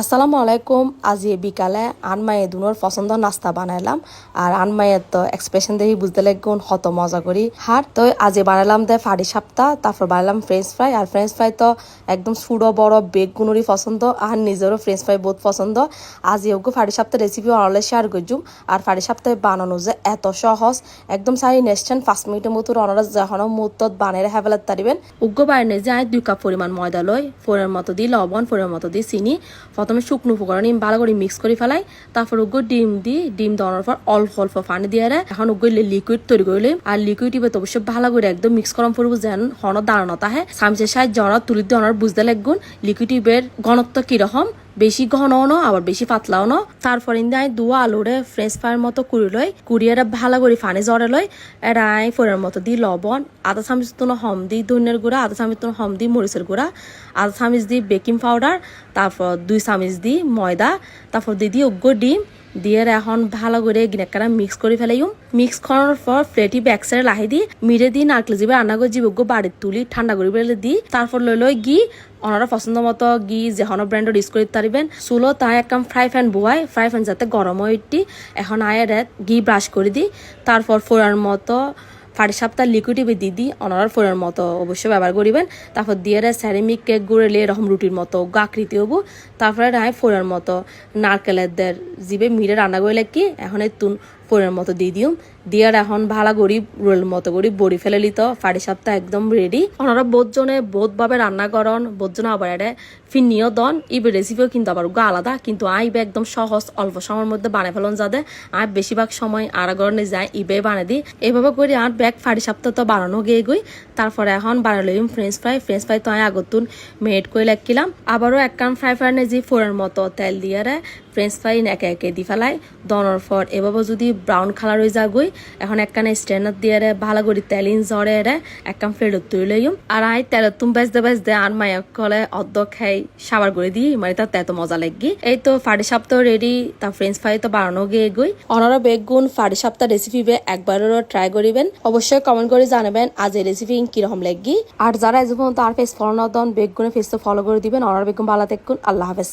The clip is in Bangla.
আসসালামু আলাইকুম। আজি বিকালে আনমায়ে দুনোর পছন্দ নাস্তা বানাইলাম। আর আনমায়ের তো এক্সপ্রেশন দেখি বুঝতে লাগুন হত মজা করি। হার তো আজি বানাইলাম দে ফাড়ি সাপ্তাহ তারপর বানালাম ফ্রেঞ্চ ফ্রাই আর ফ্রেঞ্চ ফ্রাই তো একদম সুড়ো বড় বেগ গুনুরই পছন্দ, আর নিজেরও ফ্রেঞ্চ ফ্রাই বহুত পছন্দ। আজি ওগো ফাড়ি সাপ্তাহ রেসিপি অনলে শেয়ার করছুম আর ফাড়ি সপ্তাহে বানানো যে এত সহজ, একদম সারি নেক্সট পাঁচ মিনিটের মতো অনারা যখন মুহূর্তত বানাই রেখে ফেলাতে পারিবেন উগ্র বাইরে যে আয় দুই কাপ পরিমাণ ময়দা লই ফোরের মতো দি লবণ ফোরের মতো দি চিনি। প্রথমে শুকনো উপকরণ নিম, ভালো করে মিক্স করে ফেলাই, তারপর উগ্র ডিম দি ডিম দেওয়ার পর অল্প অল্প পানি দিয়ে রে এখন উগ্র লিকুইড তৈরি করলে আর লিকুইড ইবে অবশ্যই ভালো করে একদম মিক্স করাম পড়ব যেন হন দাঁড়ানো তাহে সামচের সাহায্যে তুলি দিয়ে অনার বুঝতে লাগুন লিকুইড ইবের ঘনত্ব কীরকম? বেশি ঘনও ন আবার বেশি পাতলাও ন তারপর ইন্দে আই দুয়া আলুরে ফ্রেঞ্চ ফ্রাইয়ের মতো কুড়ি লই, কুড়িয়ে ভালো করে ফানে জড়ে লই, এটা ফোরের মতো দি লবণ আধা চামচ তুনো হম দি ধনিয়ার গুঁড়া আধা চামচ তুনো হম দি মরিচের গুঁড়া আধা চামচ দি বেকিং পাউডার তারপর দুই চামচ দি ময়দা, তারপর দি দি উগ্র ডিম দিয়ে এখন ভালো করে গিনেকারা মিক্স করে ফেলাইম। মিক্স করার পর প্লেটি ব্যাক সাইডে লাহি দি, মিরে দি নারকেল জিবে রান্না করে জীবজ্ঞ বাড়ির তুলি, ঠান্ডা করে ফেলে দি। তারপর লই লই গি ওনারা পছন্দ মতো গি যে হন ব্র্যান্ডের ইউজ করতে পারবেন। চুলো তাই একদম ফ্রাই প্যান বোয়াই ফ্রাই প্যান যাতে গরম হয়ে এখন আয়ের গি ব্রাশ করে দিই তারপর ফোড়ার মতো ফাড়ি সাপ্তাহ লিকুইড ইবে দি দি অনার ফোড়ার মতো অবশ্যই ব্যবহার করিবেন। তারপর দিয়ে স্যারেমিক কেক গুড়েলে এরকম রুটির মতো, গাকৃতি হব। তারপরে রায় ফোনের মতো, নারকেলের দের, জিবে মিরে রান্না করলে কি, এখন এই তুন ফোড়ের মতো দিয়ে দিও। দিয়ার এখন ভালো করি রোল মতো করি, বড়ি ফেলে লিত ফাড়ি সাপ্তাহ একদম রেডি ওনারা বোধ জনে বোধ ভাবে রান্না করন বোধ জনে আবার এটা ফিরনিও দন। ইবে রেসিপিও কিন্তু আবার গা আলাদা, কিন্তু আই আইবে একদম সহজ, অল্প সময়ের মধ্যে বানাই ফেলন যাতে আর বেশিরভাগ সময় আড়া গরনে যায় ইবে বানিয়ে দিই। এভাবে করে আর ব্যাগ, ফাড়ি সাপ্তাহ তো বানানো গিয়ে গই। তারপরে এখন বানালাম ফ্রেঞ্চ ফ্রাই ফ্রেঞ্চ ফ্রাই তো আমি আগতুন মেড করে লাগিলাম আবারও এক কান ফ্রাই ফ্রাই জি, ফোড়ের মতো তেল দিয়ে ফ্রেঞ্চ ফ্রাই একে একে দি ফেলাই দনর পর এভাবে যদি ব্রাউন কালার হয়ে যাগই এখন একখানে স্ট্যান্ডার দিয়ে রে ভালো করে তেলিন জড়ে রে একখান ফ্লেট তুই লইম আর আই তেল তুম বেজতে বেজতে আর মায়া কলে অর্ধ খাই সাবার করে দিই মানে তার এত মজা লাগি। এই তো ফাড়ি সাপ্তাহ রেডি তা ফ্রেঞ্চ ফ্রাই তো বানানো গিয়ে গই অনারা বেগুন ফাড়ি সাপ্তাহ রেসিপি বে একবারও ট্রাই করিবেন অবশ্যই কমেন্ট করে জানাবেন, আজ এই রেসিপি কীরকম লাগি। আর যারা এজ পর্যন্ত আর ফেস ফলো না দন ফেস তো ফলো করে দিবেন। অনারা বেগুন ভালো দেখুন আল্লাহ হাফেজ।